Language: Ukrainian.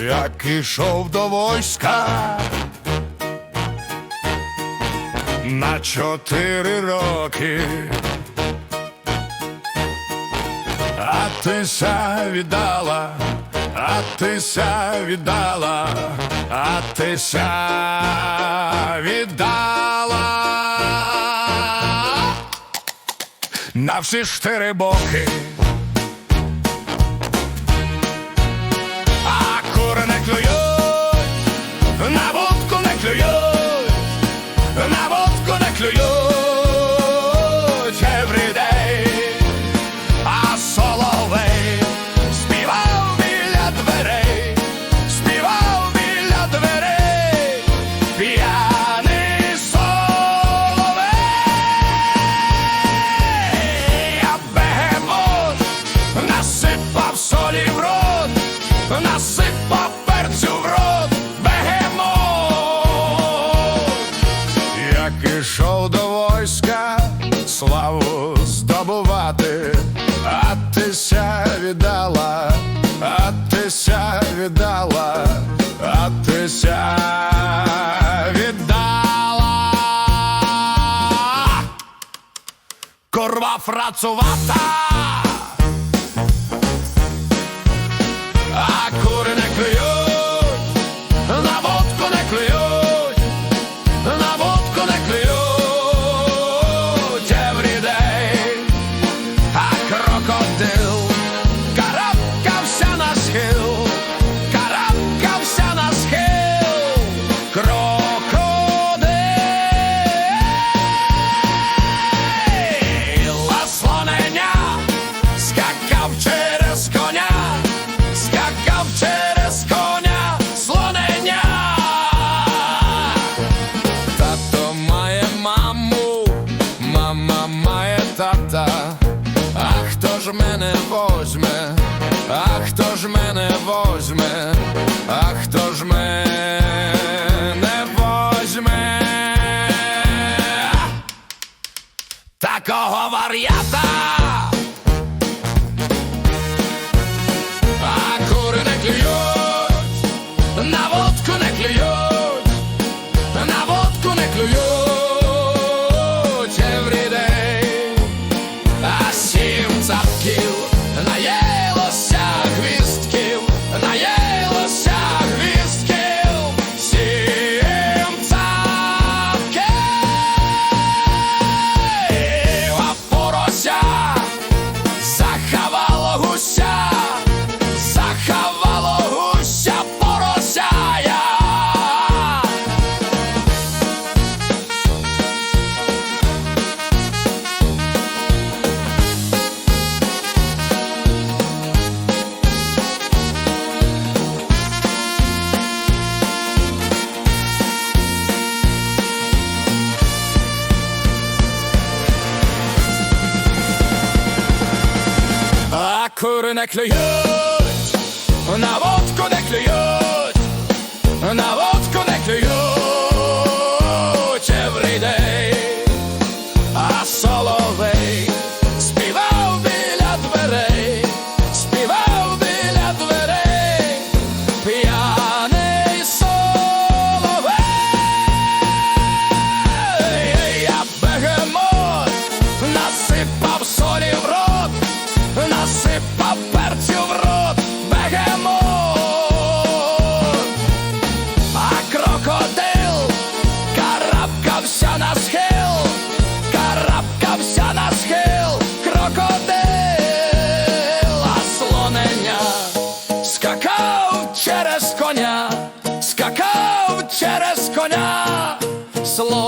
як ішов до войска. На чотири роки. А ти ся віддала, а ти ся віддала, а ти ся віддала. На всі чотири боки. Ішов до войска, славу здобувати, а ти ся віддала, а ти ся віддала, а ти ся віддала. Корва фрацувата. hill. Ж мене возьме? А хто ж мене возьме? Такого вар'ята. Körönekli jött, na vodkonekli jött, na vodkonekli so long.